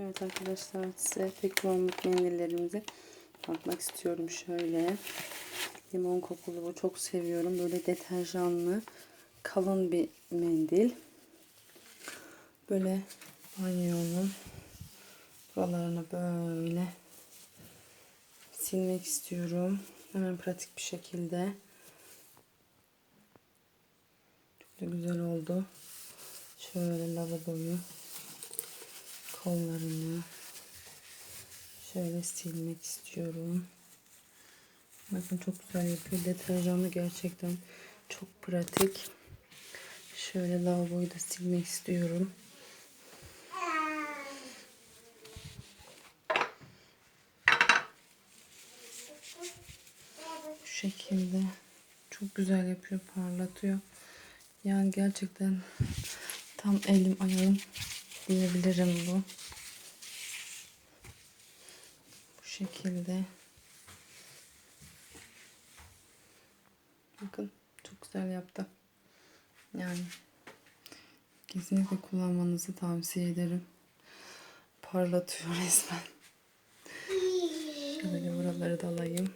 Evet arkadaşlar size tek kullanımlık mendillerimize bakmak istiyorum şöyle. Limon kokulu bu çok seviyorum. Böyle deterjanlı kalın bir mendil. Böyle banyonun buralarını böyle silmek istiyorum. Hemen pratik bir şekilde. Çok da güzel oldu. Şöyle lavaboyu kollarını şöyle silmek istiyorum. Bakın çok güzel yapıyor. Deterjanlı gerçekten çok pratik. Şöyle lavaboyu da silmek istiyorum. Bu şekilde çok güzel yapıyor, parlatıyor. Yani gerçekten tam elim ayağım diyebilirim bu. Bu şekilde. Bakın çok güzel yaptı. Yani kesinlikle kullanmanızı tavsiye ederim. Parlatıyor resmen. Şöyle buraları da alayım.